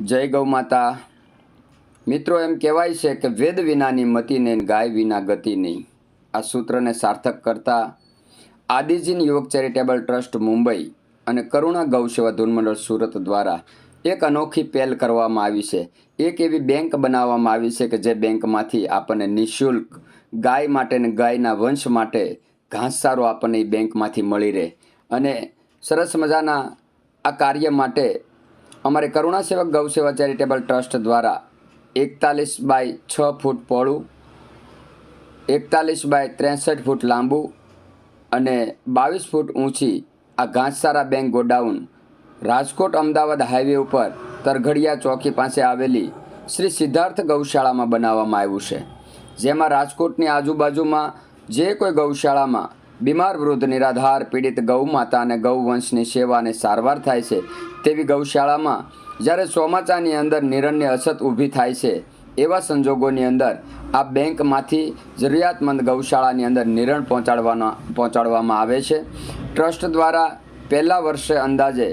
જય ગૌ માતા. મિત્રો, એમ કહેવાય છે કે વેદ વિનાની મતિ ને ગાય વિના ગતિ નહીં. આ સૂત્રને સાર્થક કરતા આદિજીન યુવક ચેરિટેબલ ટ્રસ્ટ મુંબઈ અને કરુણા ગૌસેવા ધૂનમંડળ સુરત દ્વારા એક અનોખી પહેલ કરવામાં આવી છે. એક એવી બેંક બનાવવામાં આવી છે કે જે બેંકમાંથી આપણને નિઃશુલ્ક ગાય માટે ને ગાયના વંશ માટે ઘાસચારો આપણને એ બેંકમાંથી મળી રહે. અને સરસ મજાના આ કાર્ય માટે અમારે કરુણા સેવક ગૌસેવા ચેરિટેબલ ટ્રસ્ટ દ્વારા એકતાલીસ બાય છ ફૂટ પહોળું એકતાલીસ બાય ત્રેસઠ ફૂટ લાંબુ અને બાવીસ ફૂટ ઊંચી આ ઘાસસારા bank godown Rajkot Ahmedabad highway ઉપર તરઘડિયા ચોકી પાસે આવેલી શ્રી સિદ્ધાર્થ ગૌશાળામાં બનાવવામાં આવ્યું છે. જેમાં રાજકોટની આજુબાજુમાં જે કોઈ ગૌશાળામાં બીમાર વૃદ્ધ નિરાધાર પીડિત ગૌ માતા અને ગૌવંશની સેવા અને સારવાર થાય છે, તેવી ગૌશાળામાં જ્યારે ચોમાસાની અંદર નિરણની અછત ઊભી થાય છે, એવા સંજોગોની અંદર આ બેંકમાંથી જરૂરિયાતમંદ ગૌશાળાની અંદર નિરણ પહોંચાડવાના પહોંચાડવામાં આવે છે. ટ્રસ્ટ દ્વારા પહેલા વર્ષે અંદાજે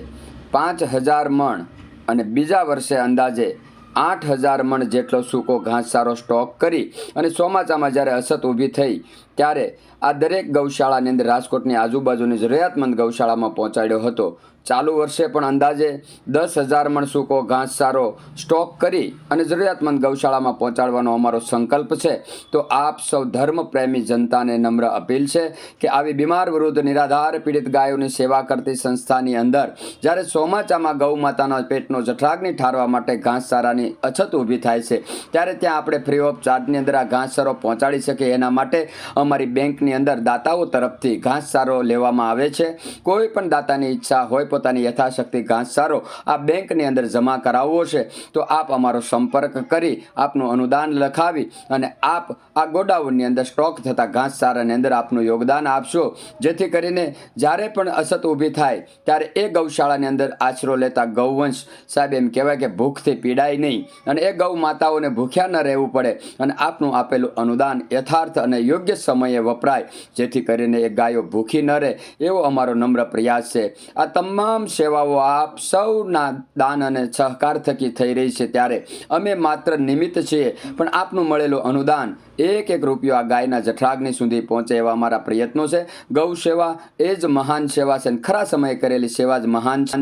પાંચ હજાર મણ અને બીજા વર્ષે અંદાજે આઠ હજાર મણ જેટલો સૂકો ઘાસચારો સ્ટોક કરી અને ચોમાસામાં જ્યારે અછત ઊભી થઈ ત્યારે આ દરેક ગૌશાળાની અંદર રાજકોટની આજુબાજુની જરૂરિયાતમંદ ગૌશાળામાં પહોંચાડ્યો હતો. ચાલુ વર્ષે પણ અંદાજે દસ હજાર મણ સૂકો ઘાસચારો સ્ટોક કરી અને જરૂરિયાતમંદ ગૌશાળામાં પહોંચાડવાનો અમારો સંકલ્પ છે. તો આપ સૌ ધર્મપ્રેમી જનતાને નમ્ર અપીલ છે કે આવી બીમાર વૃદ્ધ નિરાધાર પીડિત ગાયોની સેવા કરતી સંસ્થાની અંદર જ્યારે ચોમાસામાં ગૌ માતાના પેટનો જઠરાગ્નિ ઠારવા માટે ઘાસચારાની અછત ઊભી થાય છે. ત્યારે ત્યાં આપણે ફ્રી ઓફ ચાર્જની અંદર આ ઘાસચારો પહોંચાડી શકીએ. એના માટે અમારી બેંકની અંદર દાતાઓ તરફથી ઘાસચારો લેવામાં આવે છે. કોઈ પણ દાતાની ઈચ્છા હોય પોતાની યથાશક્તિ ઘાસચારો આ બેંકની અંદર જમા કરાવવો છે, તો આપ અમારો સંપર્ક કરી આપનું અનુદાન લખાવી અને આપ આ ગોડાઉનની અંદર સ્ટોક થતા ઘાસચારાની અંદર આપનું યોગદાન આપશો. જેથી કરીને જ્યારે પણ અછત ઊભી થાય, ત્યારે એ ગૌશાળાની અંદર આશરો લેતા ગૌવંશ સાહેબ એમ કહેવાય કે ભૂખથી પીડાય નહીં. અને એ ગૌ માતાઓને ભૂખ્યા ન રહેવું પડે. અને આપનું આપેલું અનુદાન યથાર્થ અને યોગ્ય સમયે વપરાય. જેથી કરીને એ ગાયો ભૂખી ન રહે. એવો અમારો નમ્ર પ્રયાસ છે. આ તમામ સેવાઓ આપ સૌના દાન અને સહકાર થકી થઈ રહી છે ત્યારે. અમે માત્ર નિમિત્ત છીએ, પણ આપનું મળેલું અનુદાન એક એક રૂપિયો આ ગાયના જઠરાગ્નિ સુધી પહોંચે એવા અમારા પ્રયત્નો છે. ગૌ સેવા એ જ મહાન સેવા છે અને ખરા સમયે કરેલી સેવા જ મહાન છે.